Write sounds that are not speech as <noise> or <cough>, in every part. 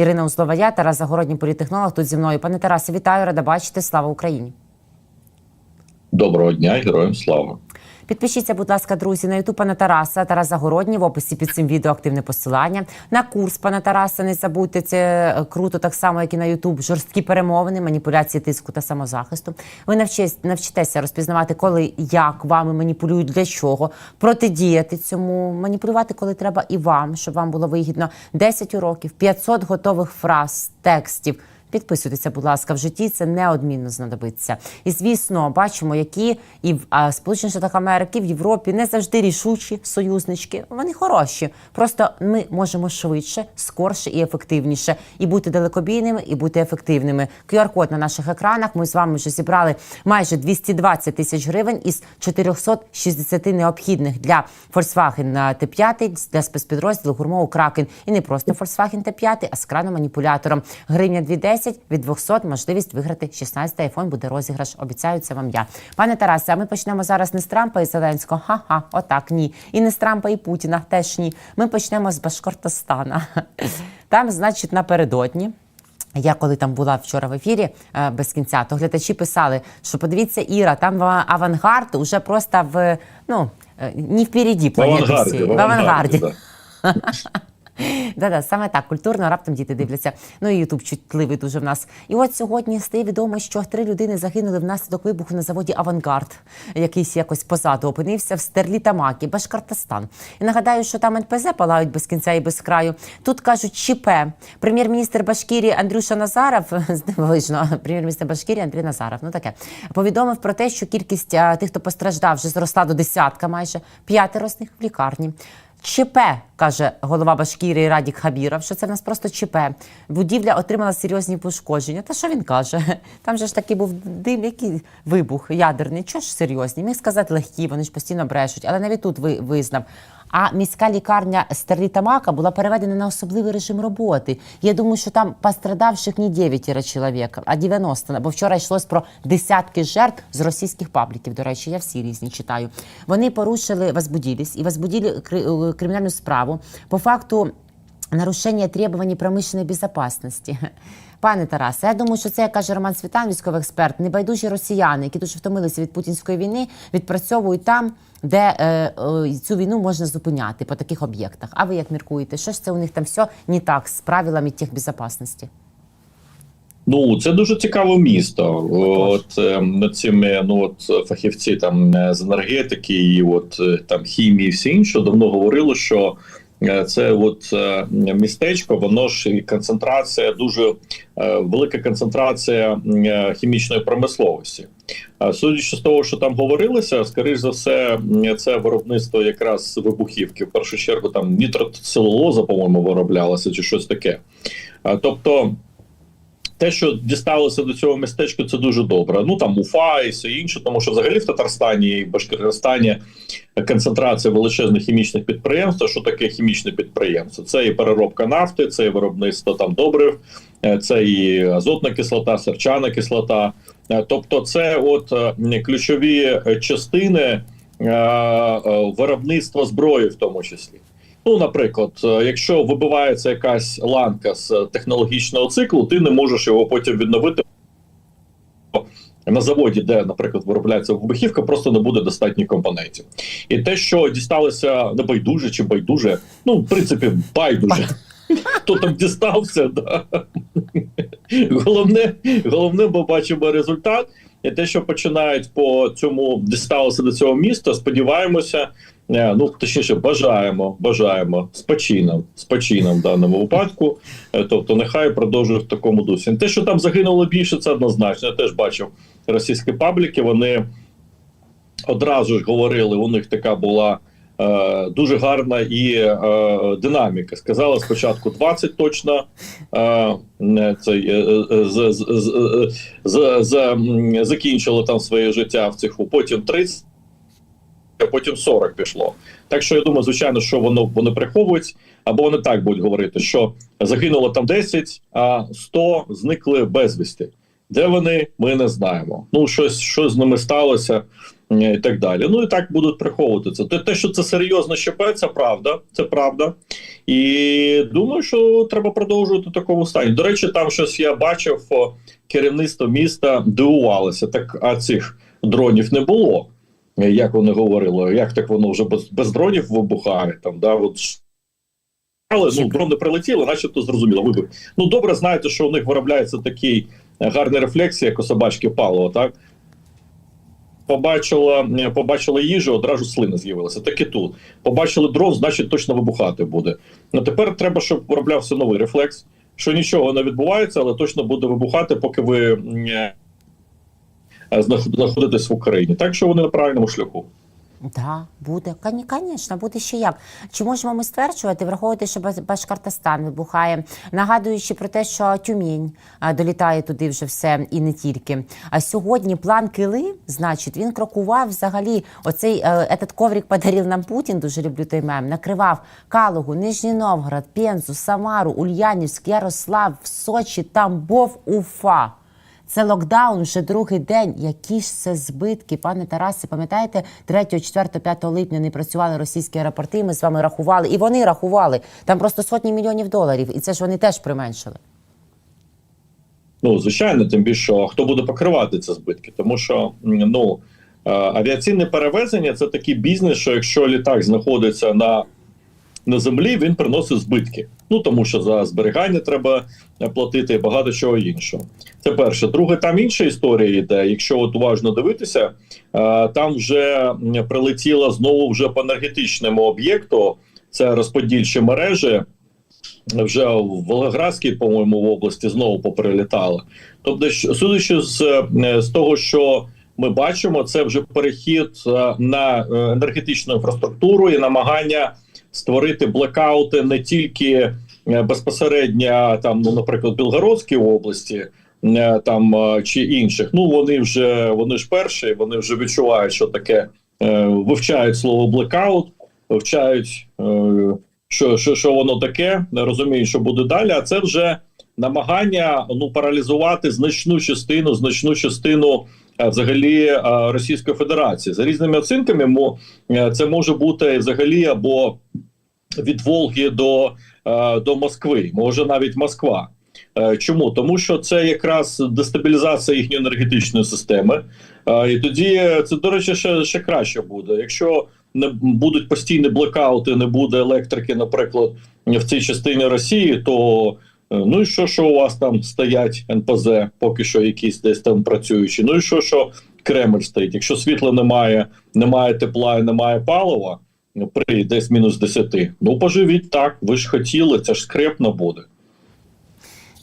Ірина Узлова, я Тарас Загородній політехнолог. Тут зі мною. Пане Тарасе, вітаю, рада бачити. Слава Україні. Доброго дня, героям слава. Підпишіться, будь ласка, друзі, на ютуб пана Тараса, Тарас Загородній, в описі під цим відео активне посилання. На курс пана Тараса не забудьте, це е, круто, так само, як і на Ютуб. Жорсткі перемовини, маніпуляції тиску та самозахисту. Ви навчись, навчитеся розпізнавати, коли як вами маніпулюють, для чого, протидіяти цьому, маніпулювати, коли треба, і вам, щоб вам було вигідно. 10 уроків, 500 готових фраз, текстів. Підписуйтеся, будь ласка, в житті це неодмінно знадобиться. І звісно, бачимо, які і в Сполучених Штатах Америки, в Європі не завжди рішучі союзнички. Вони хороші. Просто ми можемо швидше, скорше і ефективніше і бути далекобійними, і бути ефективними. QR-код на наших екранах. Ми з вами вже зібрали майже 220 тисяч гривень із 460 необхідних для Volkswagen Т5, для спецпідрозділу гурмову Кракен. І не просто Volkswagen Т5, а з краном-маніпулятором. Гривня 210 від 200 можливість виграти 16 айфон буде розіграш. Обіцяю це вам я. Пане Тарасе, а ми почнемо зараз не з Трампа і Зеленського. Ха-ха, отак ні. І не з Трампа і Путіна теж ні. Ми почнемо з Башкортостана. Там, значить, напередодні. Я коли там була вчора в ефірі е, без кінця, то глядачі писали, що подивіться, Іра, там в авангард уже просто в ну не впереді В планети авангарді. всієї. В в авангарді. да. <laughs> Да-да, саме так, культурно, раптом діти дивляться. Ну і Ютуб чутливий дуже в нас. І от сьогодні стає відомо, що три людини загинули внаслідок вибуху на заводі Авангард, якийсь якось позаду опинився в Стерлітамакі, Башкортостан. І нагадаю, що там НПЗ палають без кінця і без краю. Тут кажуть ЧП. Прем'єр-міністр Башкірії Андрюша Назаров, <laughs> дивовижно, прем'єр-міністр Башкірії Андрій Назаров, ну таке, повідомив про те, що кількість тих, хто постраждав, вже зросла до десятка майже, п'ятеро з них в лікарні. ЧП, каже голова Башкірії Радік Хабіров, що це в нас просто ЧП. Будівля отримала серйозні пошкодження. Та що він каже? <laughs> Там же ж такий був дим, який вибух ядерний. Чого ж серйозні? Міг сказати легкі, вони ж постійно брешуть, але навіть тут ви визнав. А міська лікарня Стерлітамака була переведена на особливий режим роботи. Я думаю, що там пострадавших не 9 чоловік, а 90. Бо вчора йшлось про десятки жертв з російських пабліків. До речі, я всі різні читаю. Вони порушили возбудились і возбудили кри- кримінальну справу по факту нарушення требований промишленої безпечності. Пане Тарасе, я думаю, що це, як каже Роман Світан, військовий експерт, небайдужі росіяни, які дуже втомилися від путінської війни, відпрацьовують там, де е, е, цю війну можна зупиняти по таких об'єктах. А ви як міркуєте, що ж це у них там все не так з правилами техбезпечності? Ну, це дуже цікаве місто. От е, над цими ну от фахівці там е, з енергетики і от е, там хімії, і все інше давно говорили, що це от е, містечко, воно ж концентрація, дуже е, велика концентрація е, хімічної промисловості. Судячи з того, що там говорилося, скоріш за все, це виробництво якраз вибухівки. В першу чергу там нітроцелулоза, по-моєму, вироблялася чи щось таке. Тобто. Те, що дісталося до цього містечка, це дуже добре. Ну там Уфа і все інше, тому що взагалі в Татарстані і Башкортостані концентрація величезних хімічних підприємств. Що таке хімічне підприємство? Це і переробка нафти, це і виробництво там добрив, е, це і азотна кислота, серчана кислота. Е, Тобто, це от е, ключові частини виробництва зброї, в тому числі. Ну, наприклад, е, якщо вибивається якась ланка з технологічного циклу, ти не можеш його потім відновити на заводі, де, наприклад, виробляється вибухівка, просто не буде достатньо компонентів. І те, що дісталося не байдуже чи байдуже, ну, в принципі, байдуже. <laughs> Хто там дістався, да. головне, головне, бо бачимо результат. І те, що починають по цьому дісталося до цього міста, сподіваємося, е, ну точніше, бажаємо, бажаємо з почином, з почином в даному випадку. Е, Тобто, нехай продовжують в такому дусі. Те, що там загинуло більше, це однозначно. Я теж бачив російські пабліки. Вони одразу ж говорили, у них така була. Е, Дуже гарна і е, динаміка. Сказали спочатку 20 точно цей, з, з, з, з, з, м, там своє життя в цих, потім 30, а потім 40 пішло. Так що я думаю, звичайно, що воно вони приховують, або вони так будуть говорити, що загинуло там 10, а 100 зникли безвісти. Де вони, ми не знаємо. Ну, щось, що з ними сталося. Е, і так далі. Ну і так будуть приховувати це. Те, що це серйозно ЩП, це правда. Це правда. І думаю, що треба продовжувати такому стані. До речі, там щось я бачив, керівництво міста дивувалося. Так а цих дронів не було. Е, Як вони говорили, як так воно вже без, без дронів вибухає там, да, от але ну, дрони прилетіли, начебто зрозуміло. Вибух. Ну добре, знаєте, що у них виробляється такий гарний рефлекс, як у собачки паливо, так? Побачила, е, побачила їжу, одразу слина з'явилася. Так і тут. Побачили дрон, значить точно вибухати буде. Ну тепер треба, щоб вироблявся новий рефлекс, що нічого не відбувається, але точно буде вибухати, поки ви е, знаход- знаходитесь в Україні. Так що вони на правильному шляху. Да, буде. Звісно, буде ще як. Чи можемо ми стверджувати, враховувати, що Баш- Башкортостан вибухає, нагадуючи про те, що Тюмінь долітає туди вже все і не тільки. А сьогодні план Кили, значить, він крокував взагалі. Оцей е, этот коврик подарив нам Путін, дуже люблю той мем, накривав Калугу, Нижній Новгород, Пензу, Самару, Ульянівськ, Ярослав, Сочі, Тамбов, Уфа. Це локдаун вже другий день. Які ж це збитки, пане Тарасе? Пам'ятаєте, 3, 4, 5 липня не працювали російські аеропорти. Ми з вами рахували, і вони рахували. Там просто сотні мільйонів доларів, і це ж вони теж применшили. Ну, звичайно, тим більше хто буде покривати ці збитки, тому що ну е, авіаційне перевезення це такий бізнес, що якщо літак знаходиться на, на землі, він приносить збитки. Ну тому що за зберігання треба платити багато чого іншого. Це перше. Друге, там інша історія йде. Якщо от уважно дивитися, е, там вже м, прилетіло знову вже по енергетичному об'єкту. Це розподільчі мережі вже в Волгоградській, по-моєму, в області знову поприлітали. Тобто, судячи з, з того, що ми бачимо, це вже перехід е, на е, енергетичну інфраструктуру і намагання створити блекаути не тільки безпосередньо там, ну, наприклад, Білгородській області. е, Там е, чи інших, ну вони вже вони ж перші, вони вже відчувають, що таке е, вивчають слово блекаут, вивчають е, що, що, що воно таке, не розумію, що буде далі. А це вже намагання ну паралізувати значну частину, значну частину е, взагалі е, Російської Федерації за різними оцінками. е, це може бути взагалі або від Волги до, е, до Москви, може навіть Москва. Е, Чому? Тому що це якраз дестабілізація їхньої енергетичної системи. Е, І тоді це, до речі, ще, ще краще буде. Якщо не будуть постійні блекаути, не буде електрики, наприклад, в цій частині Росії, то ну і що, що у вас там стоять НПЗ, поки що якісь десь там працюючі. Ну і що, що Кремль стоїть. Якщо світла немає, немає тепла і немає палива при десь мінус 10, ну поживіть так. Ви ж хотіли, це ж скрепно буде.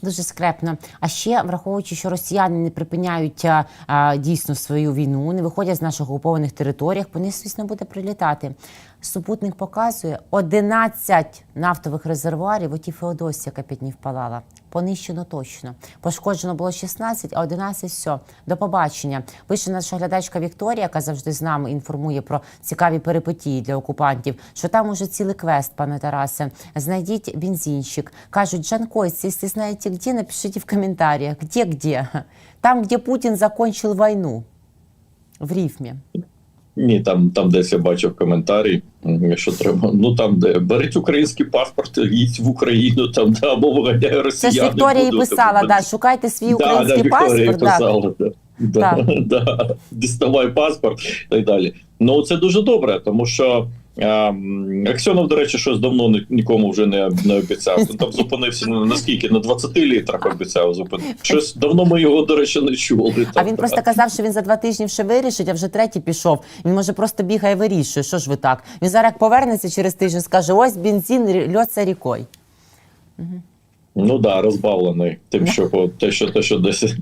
Дуже скрепно. А ще враховуючи, що росіяни не припиняють а, а, дійсно свою війну, не виходять з наших окупованих територіях, по них, звісно, буде прилітати. Супутник показує 11 нафтових резервуарів. Оті Феодосія, яка п'ять палала. Понищено точно. Пошкоджено було 16, а 11 все. До побачення. Пише наша глядачка Вікторія, яка завжди з нами інформує про цікаві перипетії для окупантів. Що там уже цілий квест, пане Тарасе. Знайдіть бензинщик. Кажуть, Жанкойці, якщо знаєте де, напишіть в коментарях. Где, где? Там, где Путін закончил війну. В рифмі. Ні, там, там десь я бачив коментарі, що треба. Ну там, де беріть український паспорт, їдь в Україну, там да, або виганяє Це росіяни. ж Вікторія і писала, там, да, шукайте свій Да, український да, Вікторія паспорт. Да. писала, да. Да, <laughs> да. Діставай паспорт і так далі. Ну це дуже добре, тому що Аксьонов, до речі, щось давно нікому вже не, не обіцяв. Він там зупинився на наскільки на 20 літрах обіцяв зупинити. Щось давно ми його, до речі, не чули. А він просто казав, що він за два тижні вже вирішить, а вже третій пішов. Він може просто бігає вирішує. Що ж ви так? Він зараз повернеться через тиждень, скаже: ось бензин льоться рікою. Ну да, розбавлений. Тим, що по- те, що те, що десь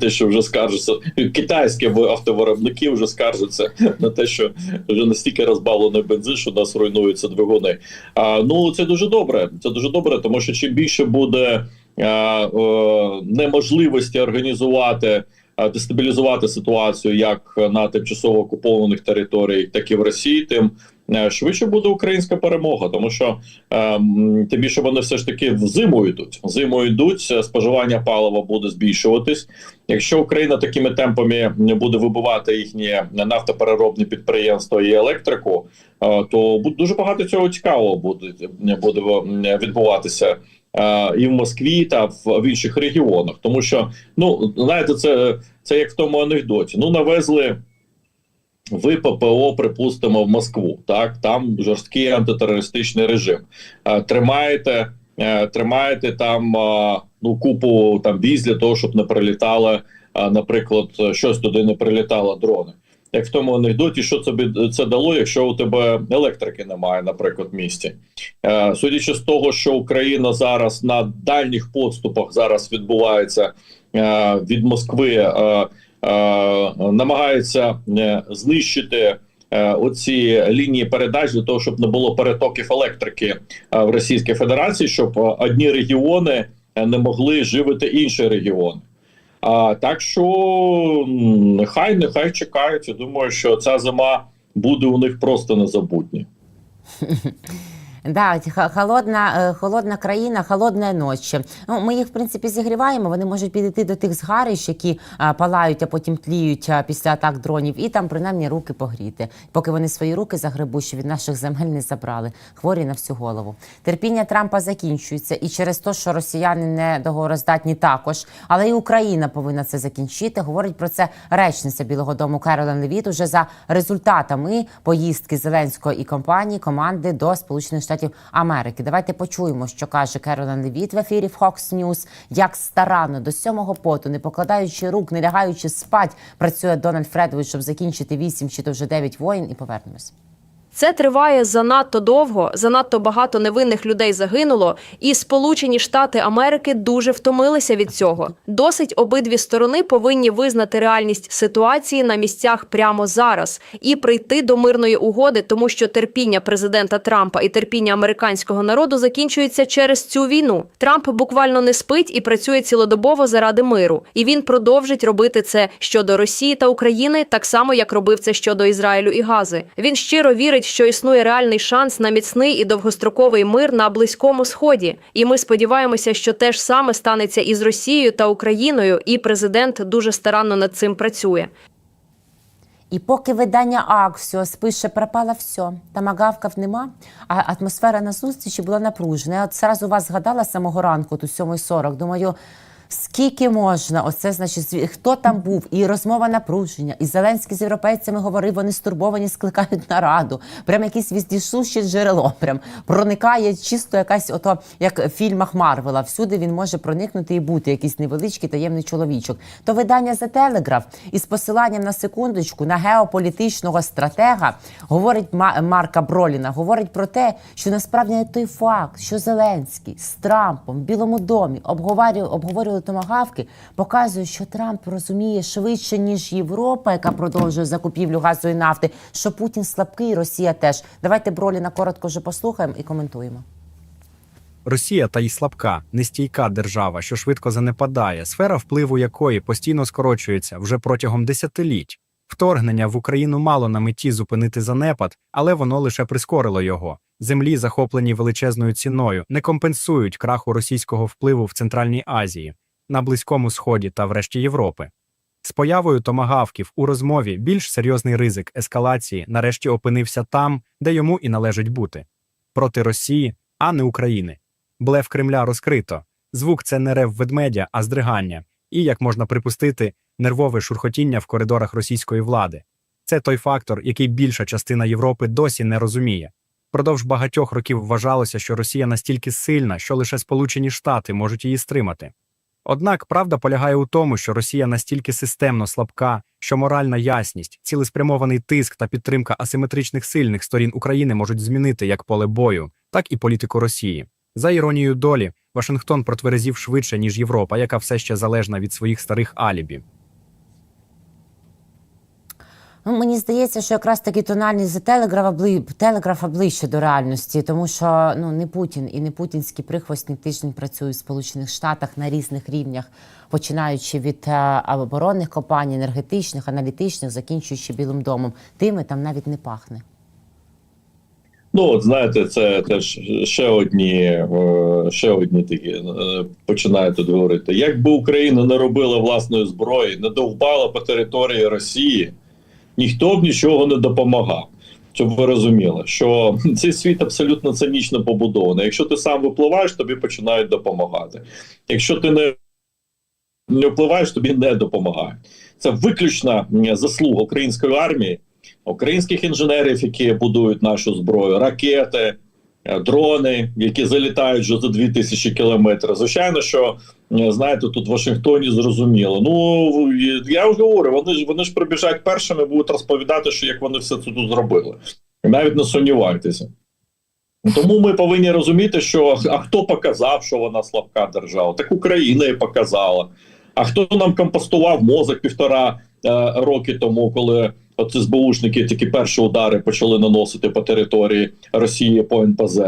те, що вже скаржиться, китайські автовиробники вже скаржаться на те, що вже настільки розбавлений бензин, що у нас руйнуються двигуни. А ну це дуже добре. Це дуже добре, тому що чим більше буде а, е, неможливості організувати. Дестабілізувати ситуацію як на тимчасово окупованих територіях, так і в Росії, тим швидше буде українська перемога, тому що е, тим більше вони все ж таки в зиму йдуть. В Зиму йдуть, е, споживання палива буде збільшуватись. Якщо Україна такими темпами буде вибивати їхні нафтопереробні підприємства і електрику, е, то буде дуже багато цього цікавого буде, буде е, відбуватися. е, І в Москві та в інших регіонах, тому що ну знаєте, це, це як в тому анекдоті. Ну навезли ви ППО, припустимо, в Москву. Так там жорсткий антитерористичний режим. Е, Тримаєте, е, тримаєте там е, ну купу там віз для того, щоб не прилітали, наприклад, щось туди не прилітало дрони. Як в тому анекдоті, що тобі це дало, якщо у тебе електрики немає, наприклад, в місті. Судячи з того, що Україна зараз на дальніх подступах зараз відбувається від Москви. Е, намагається е, знищити е, оці лінії передач для того, щоб не було перетоків електрики в Російській Федерації, щоб одні регіони не могли живити інші регіони. А так що нехай нехай чекають. Я думаю, що ця зима буде у них просто незабутня. <laughs> Да, холодна, е, холодна країна, холодна ніч. Ну, ми їх, в принципі, зігріваємо. Вони можуть підійти до тих згарищ, які палають, а потім тліють після атак дронів, і там принаймні руки погріти, поки вони свої руки загребуть, від наших земель не забрали. Хворі на всю голову. Терпіння Трампа закінчується, і через те, що росіяни не договороздатні також, але і Україна повинна це закінчити. Говорить про це речниця Білого Дому Керолен Левіт уже за результатами поїздки Зеленського і компанії команди до Сполучених Штатів Америки. Давайте почуємо, що каже Керолен Левіт в ефірі Fox News, як старанно до сьомого поту, не покладаючи рук, не лягаючи спать, працює Дональд Фредович, щоб закінчити вісім чи то вже дев'ять воїн, і повернемось. Це триває занадто довго, занадто багато невинних людей загинуло, і Сполучені Штати Америки дуже втомилися від цього. Досить обидві сторони повинні визнати реальність ситуації на місцях прямо зараз і прийти до мирної угоди, тому що терпіння президента Трампа і терпіння американського народу закінчується через цю війну. Трамп буквально не спить і працює цілодобово заради миру, і він продовжить робити це щодо Росії та України, так само як робив це щодо Ізраїлю і Гази. Він щиро вірить, що існує реальний шанс на міцний і довгостроковий мир на близькому сході. І ми сподіваємося, що те ж саме станеться і з Росією та Україною, і президент дуже старанно над цим працює. І поки видання Аксіос пише пропало все, тамагавків нема, а атмосфера на зустрічі була напружена. Я от зразу вас згадала з самого ранку, тут 7.40, думаю, скільки можна? Оце значить, хто там був? І розмова напруження. І Зеленський з європейцями говорив, вони стурбовані, скликають нараду. Прям якесь віздішуще джерело. Прям проникає чисто якась, ото як в фільмах Марвела. Всюди він може проникнути і бути якийсь невеличкий таємний чоловічок. То видання за телеграф із посиланням на секундочку на геополітичного стратега говорить Ма- Марка Броліна, говорить про те, що насправді той факт, що Зеленський з Трампом в Білому домі обговорювали, обговорювали томагавки, показує, що Трамп розуміє швидше ніж Європа, яка продовжує закупівлю газу і нафти, що Путін слабкий, Росія теж. Давайте Броліна коротко вже послухаємо і коментуємо. Росія та й слабка, нестійка держава, що швидко занепадає, сфера впливу якої постійно скорочується вже протягом десятиліть. Вторгнення в Україну мало на меті зупинити занепад, але воно лише прискорило його. Землі, захоплені величезною ціною, не компенсують краху російського впливу в Центральній Азії, на Близькому Сході та врешті Європи. З появою томагавків у розмові більш серйозний ризик ескалації нарешті опинився там, де йому і належить бути проти Росії, а не України. Блеф Кремля розкрито. Звук це не рев ведмедя, а здригання, і, як можна припустити, нервове шурхотіння в коридорах російської влади. Це той фактор, який більша частина Європи досі не розуміє. Продовж багатьох років вважалося, що Росія настільки сильна, що лише Сполучені Штати можуть її стримати. Однак правда полягає у тому, що Росія настільки системно слабка, що моральна ясність, цілеспрямований тиск та підтримка асиметричних сильних сторін України можуть змінити як поле бою, так і політику Росії. За іронією долі, Вашингтон протверезів швидше, ніж Європа, яка все ще залежна від своїх старих алібі. Ну, мені здається, що якраз таки тональність за телеграфа, телеграфа ближче до реальності, тому що ну не Путін і не путінські прихвостні тиждень працюють в Сполучених Штатах на різних рівнях, починаючи від е, оборонних компаній, енергетичних, аналітичних, закінчуючи Білим домом. Тими там навіть не пахне. Ну, от знаєте, це теж ще одні, е, ще одні такі е, починають тут говорити. Якби Україна не робила власної зброї, не довбала по території Росії, ніхто б нічого не допомагав. Щоб ви розуміли, що <laughs> цей світ абсолютно цинічно побудований. Якщо ти сам випливаєш, тобі починають допомагати. Якщо ти не, не впливаєш, тобі не допомагають. Це виключна заслуга української армії, українських інженерів, які будують нашу зброю, ракети, дрони, які залітають вже за 2000 кілометрів. Звичайно, що е, знаєте, тут в Вашингтоні зрозуміло. Ну я вже говорю, вони ж вони ж прибіжать першими, будуть розповідати, що як вони все це тут зробили. Навіть не сумнівайтеся. Тому ми повинні розуміти, що а хто показав, що вона слабка держава? Так Україна і показала. А хто нам компостував мозок півтора е, роки тому, коли от СБУшники такі перші удари почали наносити по території Росії по НПЗ?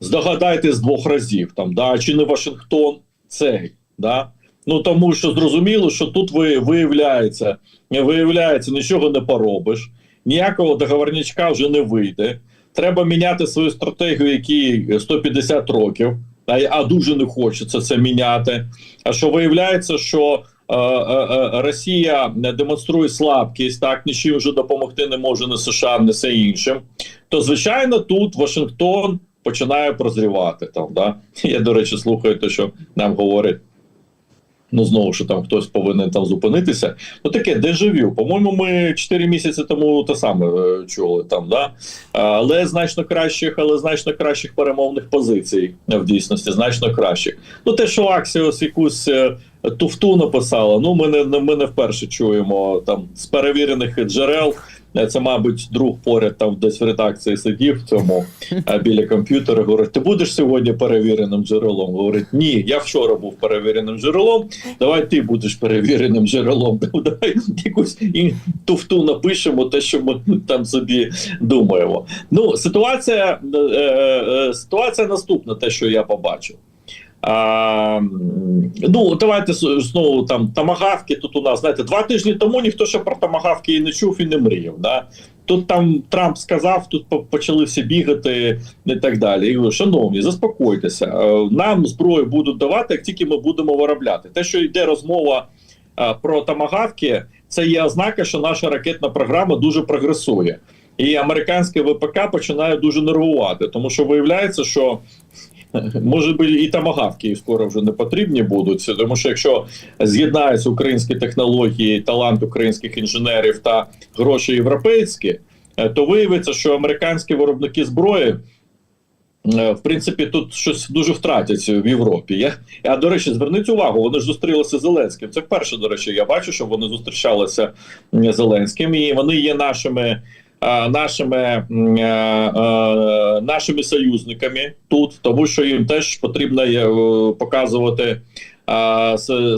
Здогадайтесь двох разів там, да, чи не Вашингтон цей, да? Ну тому що зрозуміло, що тут ви виявляється, виявляється, нічого не поробиш, ніякого договорнячка вже не вийде. Треба міняти свою стратегію, якій 150 років, а, а дуже не хочеться це міняти. А що виявляється, що Росія демонструє слабкість, так нічим вже допомогти не може не США, не все іншим. То звичайно, тут Вашингтон починає прозрівати там. Да? <laughs> Я до речі, слухаю те, що нам говорять. Ну, знову що там хтось повинен там зупинитися. Ну таке дежавю. По-моєму, ми 4 місяці тому те саме е, чули там, да? Але значно кращих, але значно кращих перемовних позицій в дійсності, значно кращих. Ну, те, що Аксіос якусь е, туфту написала, ну ми не ми не вперше чуємо там з перевірених джерел. Е, Це, мабуть, друг поряд там десь в редакції сидів в цьому <laughs> е, біля комп'ютера. Говорить: ти будеш сьогодні перевіреним джерелом? Говорить, ні, я вчора був перевіреним джерелом. Давай ти будеш перевіреним джерелом. <laughs> Давай якусь і туфту напишемо, те, що ми там собі думаємо. Ну, ситуація, е, ситуація наступна, те, що я побачив. А, ну, давайте знову там тамагавки. Тут у нас знаєте, два тижні тому ніхто ще про тамагавки і не чув і не мріяв. Да? Тут там Трамп сказав, тут почали всі бігати і так далі. І шановні, заспокойтеся. Е, Нам зброю будуть давати, як тільки ми будемо виробляти. Те, що йде розмова е, про тамагавки, це є ознака, що наша ракетна програма дуже прогресує. І американське ВПК починає дуже нервувати, тому що виявляється, що <laughs> може би і тамагавки скоро вже не потрібні будуть, тому що якщо з'єднаються українські технології, талант українських інженерів та гроші європейські, е, то виявиться, що американські виробники зброї. е, В принципі, тут щось дуже втратять в Європі. Я, а до речі, зверніть увагу, вони ж зустрілися з Зеленським. Це вперше, до речі, я бачу, що вони зустрічалися Зеленським, і вони є нашими нашими, м, е, е, нашими союзниками тут, тому що їм теж потрібно е, показувати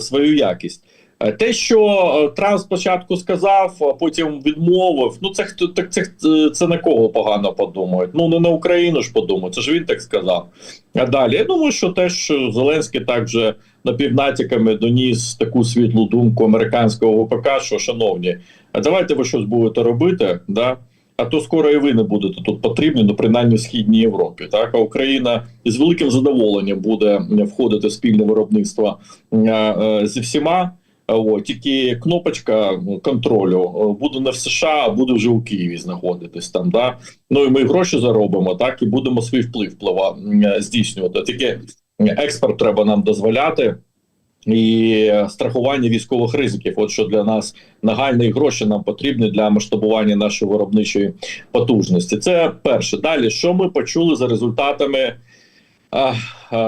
свою якість. Е, Те, що е, Трамп спочатку сказав, а потім відмовив. Ну це хто так це, це на кого погано подумають. Ну не на Україну ж подумають. Це ж він так сказав. А далі я думаю, що теж Зеленський також напівнатяками доніс таку світлу думку американського ВПК, що шановні, давайте ви щось будете робити, да. А то скоро і ви не будете тут потрібні, ну принаймні в східній Європі. Так а Україна із великим задоволенням буде входити в спільне виробництво е, е, зі всіма. О, тільки кнопочка контролю буде не в США, а буде вже у Києві знаходитись там. Да? Ну і ми гроші заробимо, так і будемо свій вплив вплива е, здійснювати. Тільки експорт треба нам дозволяти. І страхування військових ризиків, от що для нас нагальні гроші нам потрібні для масштабування нашої виробничої потужності. Це перше. Далі, що ми почули за результатами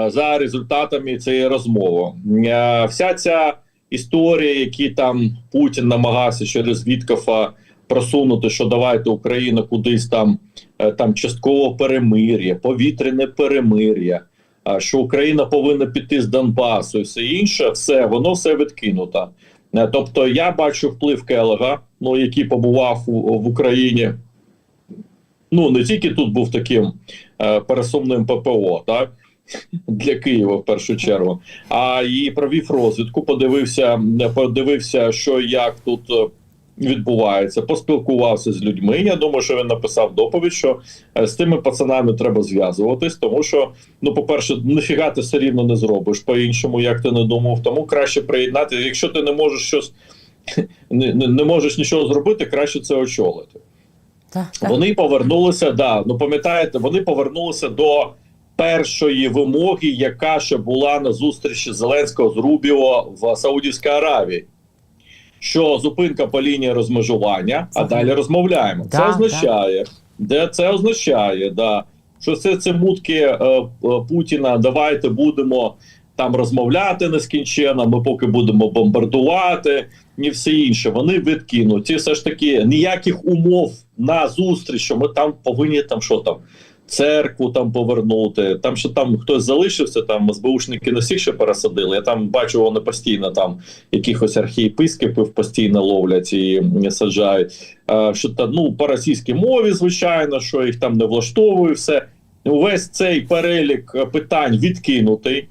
за результатами цієї розмови? Вся ця історія, які там Путін намагався через Віткофа просунути, що давайте Україна кудись там, е, там частково перемир'я, повітряне перемир'я. Що Україна повинна піти з Донбасу і все інше, все воно все відкинуто. Е, Тобто, я бачу вплив Келега, ну який побував у, в Україні. Ну не тільки тут був таким е, пересувним ППО, так <laughs> для Києва в першу чергу, а і провів розвідку. Подивився, подивився, що як тут відбувається, поспілкувався з людьми. Я думаю, що він написав доповідь, що е, з тими пацанами треба зв'язуватись, тому що, ну, по-перше, ніфіга ти все рівно не зробиш по-іншому, як ти не думав. Тому краще приєднати. Якщо ти не можеш щось <laughs> не, не, не можеш нічого зробити, краще це очолити. Так, так. Вони повернулися, да, ну пам'ятаєте, вони повернулися до першої вимоги, яка ще була на зустрічі Зеленського з Рубіо в Саудівській Аравії. Що зупинка по лінії розмежування, а далі розмовляємо. Да, це означає, де це означає, да, що це, це мутки е, е, Путіна. Давайте будемо там розмовляти нескінченно. Ми поки будемо бомбардувати і все інше. Вони відкинуті. Все ж таки ніяких умов на зустріч, що ми там повинні там що там. Церкву там повернути, там що там хтось залишився, там СБУшники всіх ще пересадили. Я там бачу, вони постійно там якихось архієпископів постійно ловлять і саджають. Е, що там ну по російській мові, звичайно, що їх там не влаштовує все. Увесь цей перелік питань відкинутий.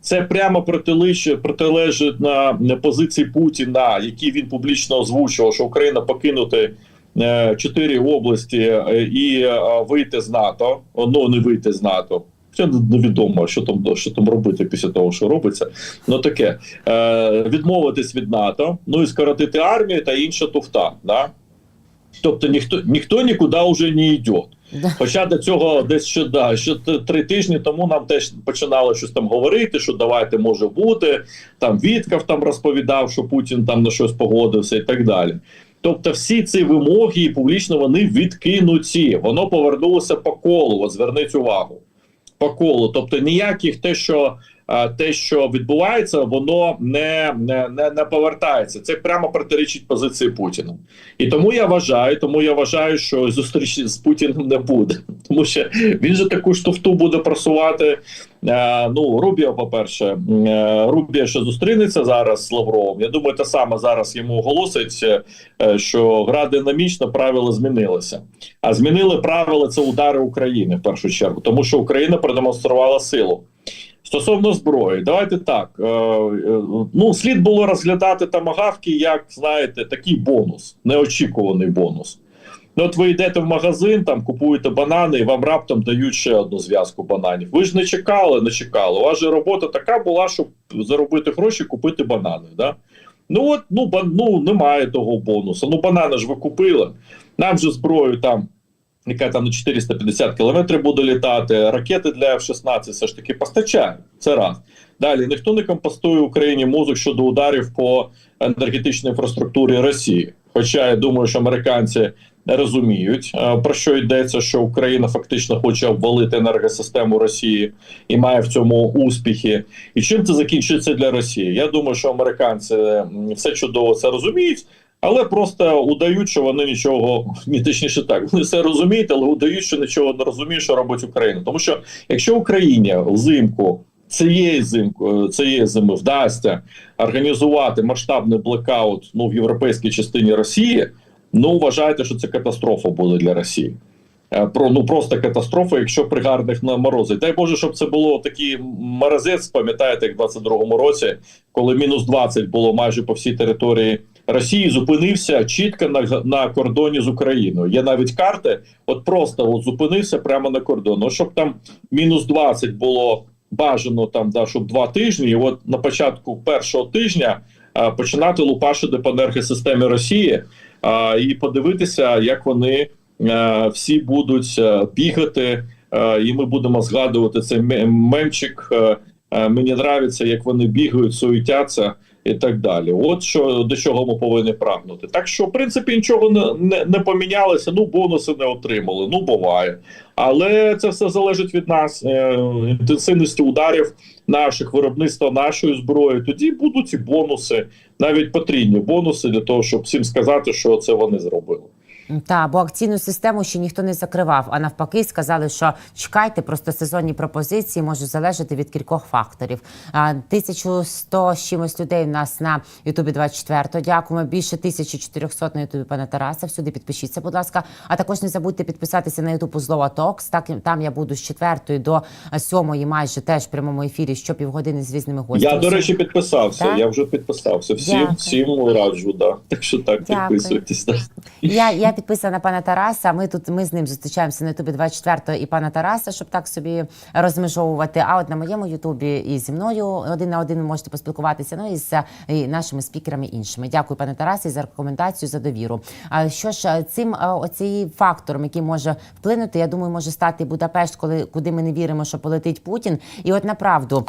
Це прямо протилежить, на на позиції Путіна, які він публічно озвучував, що Україна покинути чотири області е, і е, вийти з НАТО. Ну не вийти з НАТО. Це невідомо, що там що там робити після того, що робиться. Ну таке е, відмовитись від НАТО, ну і скоротити армію та інша туфта. Да? Тобто ніхто ніхто нікуди вже не йде. Хоча до цього десь ще да, ще три тижні тому нам теж починали щось там говорити, що давайте може бути. Там Віткав там розповідав, що Путін там на щось погодився і так далі. Тобто, всі ці вимоги і публічно вони відкинуті. Воно повернулося по колу. От зверніть увагу. По колу. Тобто ніяких те, що те, що відбувається, воно не, не, не, повертається. Це прямо протирічить позиції Путіна. І тому я вважаю, тому я вважаю, що зустрічі з Путіним не буде, <laughs> тому що він же таку штуфту буде просувати. Е, ну Рубіо, по перше, е, Рубіо ще зустрінеться зараз з Лавровим. Я думаю, те саме зараз йому оголосить, е, що гра динамічна, правила змінилися. А змінили правила це удари України в першу чергу, тому що Україна продемонструвала силу. Стосовно зброї, давайте так. Е, е, ну, слід було розглядати тамагавки як, знаєте, такий бонус, неочікуваний бонус. Ну, от ви йдете в магазин, там купуєте банани, і вам раптом дають ще одну зв'язку бананів. Ви ж не чекали, не чекали. У вас же робота така була, щоб заробити гроші, купити банани. Да? Ну от ну, ба- ну немає того бонусу. Ну, банани ж ви купили. Нам же зброю там яка там на 450 кілометрів буде літати, ракети для F-16 все ж таки постачають. Це раз. Далі ніхто не компостує Україні мозок щодо ударів по енергетичній інфраструктурі Росії. Хоча я думаю, що американці розуміють е, про що йдеться, що Україна фактично хоче обвалити енергосистему Росії і має в цьому успіхи. І чим це закінчиться для Росії? Я думаю, що американці все чудово це розуміють. Але просто удають, що вони нічого ні точніше так. Вони все розуміють, але удають, що нічого не розуміють, що робить Україна. Тому що якщо Україні взимку цієї зимку цієї зими вдасться організувати масштабний блекаут ну в європейській частині Росії, ну вважайте, що це катастрофа буде для Росії. Е, Про ну просто катастрофа, якщо при гарних на. Дай Боже, щоб це було такий морозець, пам'ятаєте, як в 22-му році, коли мінус 20 було майже по всій території Росії, зупинився чітко на, на кордоні з Україною. Є навіть карти, от просто от зупинився прямо на кордоні. Ну, щоб там мінус 20 було бажано там, да, щоб два тижні. І от на початку першого тижня а, починати лупашити по енергосистемі Росії а, і подивитися, як вони е, всі будуть бігати, е, і ми будемо згадувати цей мемчик. е, Мені нравиться, як вони бігають, суетяться і так далі. От що до чого ми повинні прагнути. Так що, в принципі, нічого не, не, не помінялося. Ну, бонуси не отримали. Ну, буває. Але це все залежить від нас, е, інтенсивності ударів наших, виробництва нашої зброї. Тоді будуть і бонуси, навіть потрібні бонуси для того, щоб всім сказати, що це вони зробили. Та, бо акційну систему ще ніхто не закривав, а навпаки, сказали, що чекайте, просто сезонні пропозиції можуть залежати від кількох факторів. А, 1100 з чимось людей в нас на Ютубі 24. Дякуємо. Більше 1400 на Ютубі пана Тараса. Всюди підпишіться, будь ласка. А також не забудьте підписатися на Ютуб Узлова Токс. Так там я буду з 4 до 7 майже теж в прямому ефірі щопівгодини з різними гостями. Я, до речі, підписався. Так? Я вже підписався. Всім, Дякую. всім раджу, да. Так що так, Дякую. підписуйтесь. Я, я підписана на пана Тараса. Ми тут ми з ним зустрічаємося на Ютубі 24 і пана Тараса, щоб так собі розмежовувати. А от на моєму Ютубі і зі мною один на один ви можете поспілкуватися. Ну і з і нашими спікерами іншими. Дякую, пане Тарасе, за рекомендацію за довіру. А що ж цим оцей фактором, який може вплинути, я думаю, може стати Будапешт, коли куди ми не віримо, що полетить Путін. І от направду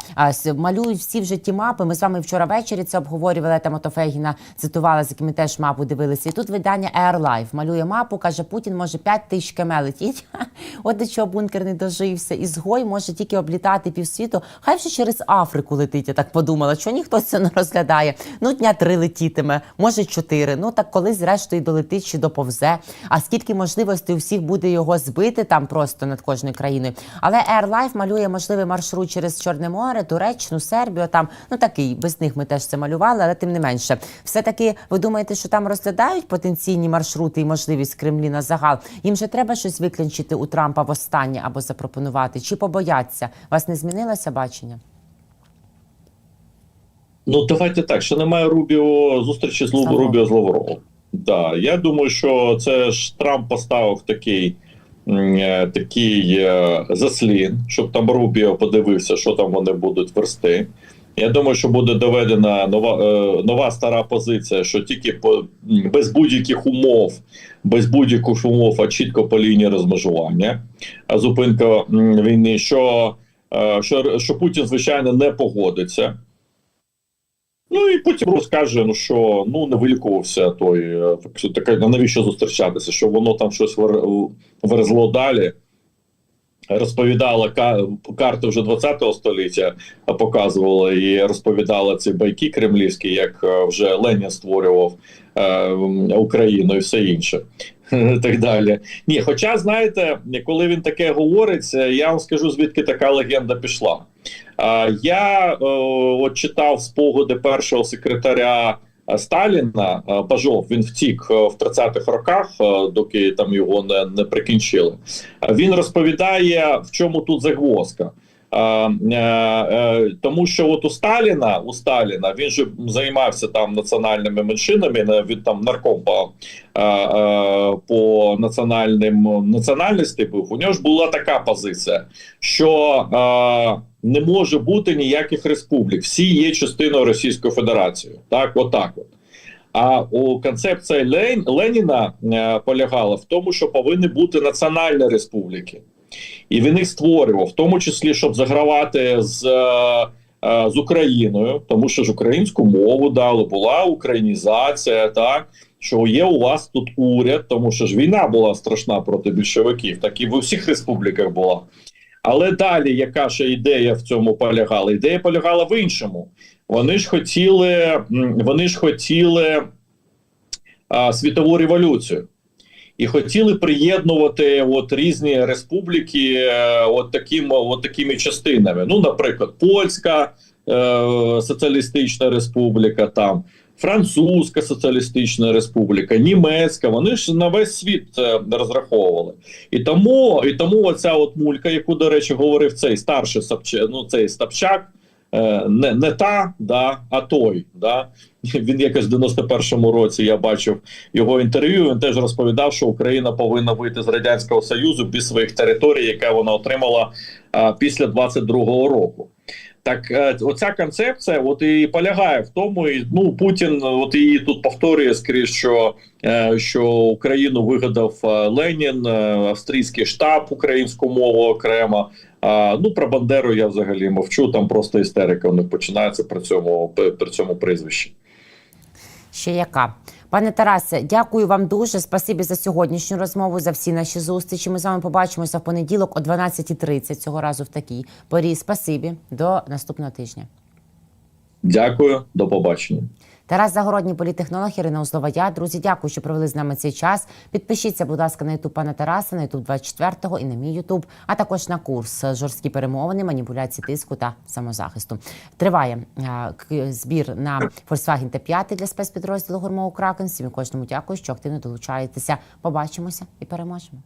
малюють всі вже ті мапи. Ми з вами вчора ввечері це обговорювали. Там Мотофегіна цитувала, з якими теж мапу дивилися. І тут видання Air Life малює мапу, каже, Путін може 5 тисяч км летіть. <laughs> От до чого бункер не дожився. І згой може тільки облітати півсвіту. Хай вже через Африку летить. Я так подумала, що ніхто це не розглядає. Ну, дня три летітиме, може чотири. Ну так колись зрештою долетить чи доповзе. А скільки можливостей у всіх буде його збити там просто над кожною країною. Але Air Life малює можливий маршрут через Чорне море, Туреччину, Сербію. Там ну такий без них ми теж це малювали, але тим не менше, все таки ви думаєте, що там розглядають потенційні маршрути і можливість Кремлі на загал? Їм же треба щось виключити у Трампа востаннє або запропонувати, чи побояться? Вас не змінилося бачення? Ну, давайте так, що немає Рубіо зустрічі з Лу- Рубіо з Лавровим. Да, я думаю, що це ж Трамп поставив такий, е, такий е, заслін, щоб там Рубіо подивився, що там вони будуть версти. Я думаю, що буде доведена нова, е, нова стара позиція, що тільки по, без будь-яких умов, без будь-яких умов, а чітко по лінії розмежування, а зупинка війни, що, е, що, що Путін, звичайно, не погодиться. Ну і потім розкаже, ну що ну не вилікувався той е, таке, навіщо зустрічатися, що воно там щось вер- верзло далі. Розповідала карти вже 20 століття, показувала і розповідала ці байки кремлівські, як е, вже Ленін створював е, Україну і все інше. <laughs> Так далі. Ні, хоча, знаєте, коли він таке говорить, е, я вам скажу, звідки така легенда пішла. А, Я е, от читав спогади першого секретаря е, Сталіна е, Пажов. Він втік е, в 30-х роках, е, доки там його не, не прикінчили. Е, Він розповідає, в чому тут загвоздка. Е, е, е, тому що от у Сталіна, у Сталіна він же займався там національними меншинами, на- він там нарком по, е, е, по національним національності був. У нього ж була така позиція, що е, не може бути ніяких республік. Всі є частиною Російської Федерації. Так, отак от. А у концепції Лен, Леніна е, полягала в тому, що повинні бути національні республіки. І він їх створював, в тому числі, щоб загравати з, е, е, з Україною, тому що ж українську мову дали, була українізація, так що є у вас тут уряд, тому що ж війна була страшна проти більшовиків, так і в усіх республіках була. Але далі, яка ж ідея в цьому полягала? Ідея полягала в іншому. Вони ж хотіли, вони ж хотіли а, світову революцію. І хотіли приєднувати от різні республіки е, от, таким, от такими частинами. Ну, наприклад, Польська е, соціалістична республіка, там Французька соціалістична республіка, Німецька. Вони ж на весь світ е, розраховували. І тому, і тому оця от мулька, яку, до речі, говорив цей старший Собчак, ну цей Стапчак, е, не, не та, да, а той. Да. <laughs> Він якось в 91-му році я бачив його інтерв'ю. Він теж розповідав, що Україна повинна вийти з радянського союзу без своїх територій, яке вона отримала а, після 22-го року. Так, е, оця концепція, от і полягає в тому, і ну Путін, от її тут повторює скрізь, що, е, що Україну вигадав е, Ленін, е, австрійський штаб, українську мову окремо. Ну про Бандеру я взагалі мовчу. Там просто істерика у них починається при цьому при цьому прізвищі. Ще яка? Пане Тарасе, дякую вам дуже. Спасибі за сьогоднішню розмову, за всі наші зустрічі. Ми з вами побачимося в понеділок о 12.30, цього разу в такій порі. Спасибі. До наступного тижня. Дякую, до побачення. Тарас Загородній політехнолог Ірина Узлова. Я друзі, дякую, що провели з нами цей час. Підпишіться, будь ласка, на ютуб пана Тараса, на ютуб 24-го і на мій ютуб, а також на курс жорсткі перемовини, маніпуляції тиску та самозахисту. Триває е, збір на Volkswagen Т5 для спецпідрозділу Гурмоу Кракен. Всім кожному дякую, що активно долучаєтеся. Побачимося і переможемо.